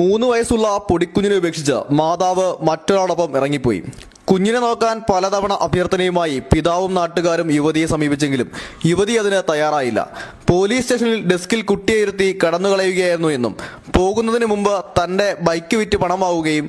മൂന്ന് വയസ്സുള്ള പൊടിക്കുഞ്ഞിനെ ഉപേക്ഷിച്ച് മാതാവ് മറ്റൊരാളൊപ്പം ഇറങ്ങിപ്പോയി. കുഞ്ഞിനെ നോക്കാൻ പലതവണ അഭ്യർത്ഥനയുമായി പിതാവും നാട്ടുകാരും യുവതിയെ സമീപിച്ചെങ്കിലും യുവതി അതിന് തയ്യാറായില്ല. പോലീസ് സ്റ്റേഷനിൽ ഡെസ്കിൽ കുട്ടിയെ ഇരുത്തി കടന്നുകളയുകയായിരുന്നു എന്നും പോകുന്നതിന് മുമ്പ് തന്റെ ബൈക്ക് വിറ്റ് പണമാവുകയും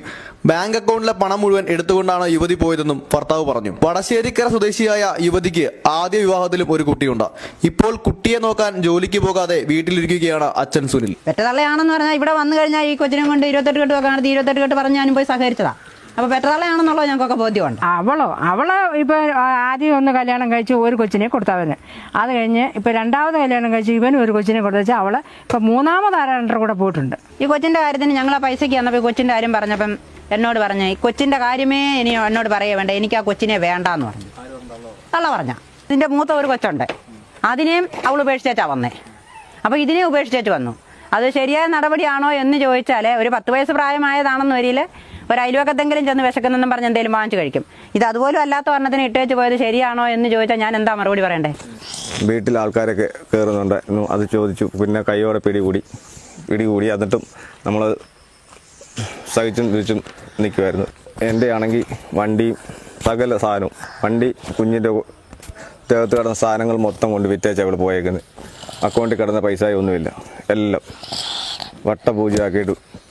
ബാങ്ക് അക്കൗണ്ടിലെ പണം മുഴുവൻ എടുത്തുകൊണ്ടാണ് യുവതി പോയതെന്നും ഭർത്താവ് പറഞ്ഞു. വടശ്ശേരിക്കര സ്വദേശിയായ യുവതിക്ക് ആദ്യ വിവാഹത്തിലും ഒരു കുട്ടിയുണ്ട്. ഇപ്പോൾ കുട്ടിയെ നോക്കാൻ ജോലിക്ക് പോകാതെ വീട്ടിലിരിക്കുകയാണ് അച്ഛൻ സുനിൽ. പറഞ്ഞാൽ ഇവിടെ വന്നു കഴിഞ്ഞാൽ ഈ കൊച്ചിനെ കൊണ്ട് ഇരുപത്തെട്ട് കെട്ട് വെക്കാൻ ഇരുപത്തെട്ട് കെട്ട് പറഞ്ഞ് പോയി സഹകരിച്ചതാ. അപ്പോൾ പെറ്റതള്ളയാണെന്നുള്ളത് ഞങ്ങൾക്കൊക്കെ ബോധ്യമുണ്ട്. അവളോ? അവൾ ഇപ്പൊ ആദ്യം ഒന്ന് കല്യാണം കഴിച്ച് ഒരു കൊച്ചിനെ കൊടുത്തവന് അത് കഴിഞ്ഞ് ഇപ്പൊ രണ്ടാമത് കല്യാണം കഴിച്ച് ഇവനും ഒരു കൊച്ചിനെ കൊടുത്തുവെച്ചാൽ അവൾ ഇപ്പൊ മൂന്നാമത് ആരാണ്ടർ കൂടെ പോയിട്ടുണ്ട്. ഈ കൊച്ചിന്റെ കാര്യത്തിന് ഞങ്ങൾ ആ പൈസയ്ക്ക് വന്നപ്പോൾ ഈ കൊച്ചിന്റെ കാര്യം പറഞ്ഞപ്പം എന്നോട് പറഞ്ഞു ഈ കൊച്ചിന്റെ കാര്യമേ ഇനി എന്നോട് പറയേ വേണ്ട എനിക്ക് ആ കൊച്ചിനെ വേണ്ടാന്ന് പറഞ്ഞു. തള്ള പറഞ്ഞ. ഇതിന്റെ മൂത്ത ഒരു കൊച്ചുണ്ട്. അതിനെയും അവൾ ഉപേക്ഷിച്ചേച്ചാ വന്നേ. അപ്പൊ ഇതിനെ ഉപേക്ഷിച്ചേച്ച് വന്നു. അത് ശരിയായ നടപടിയാണോ എന്ന് ചോദിച്ചാൽ ഒരു പത്ത് വയസ്സ് പ്രായമായതാണെന്ന് വരിയിൽ ഒരു അയൽവക്കത്തെങ്കിലും ചെന്ന് വിശക്കുന്നെന്നും പറഞ്ഞ് എന്തെങ്കിലും വാങ്ങിച്ചു കഴിക്കും. ഇത് അതുപോലും അല്ലാത്ത വർണത്തിന് ഇട്ടേച്ച് പോയത് ശരിയാണോ എന്ന് ചോദിച്ചാൽ ഞാൻ എന്താ മറുപടി പറയണ്ടേ? വീട്ടിൽ ആൾക്കാരൊക്കെ കയറുന്നുണ്ട് അത് ചോദിച്ചു. പിന്നെ കൈയോടെ പിടികൂടി പിടികൂടി എന്നിട്ടും നമ്മൾ സഹിച്ചും തിരിച്ചും നിൽക്കുമായിരുന്നു എന്റെ ആണെങ്കിൽ വണ്ടിയും സകല സാധനവും. വണ്ടി കുഞ്ഞിന്റെ ദേഹത്ത് കിടന്ന സാധനങ്ങൾ മൊത്തം കൊണ്ട് വിറ്റേച്ച് അവൾ പോയേക്കുന്നത് അക്കൗണ്ടിൽ കിടന്ന പൈസ ഒന്നുമില്ല. എല്ലാം വട്ടപൂജയാക്കിയിട്ട്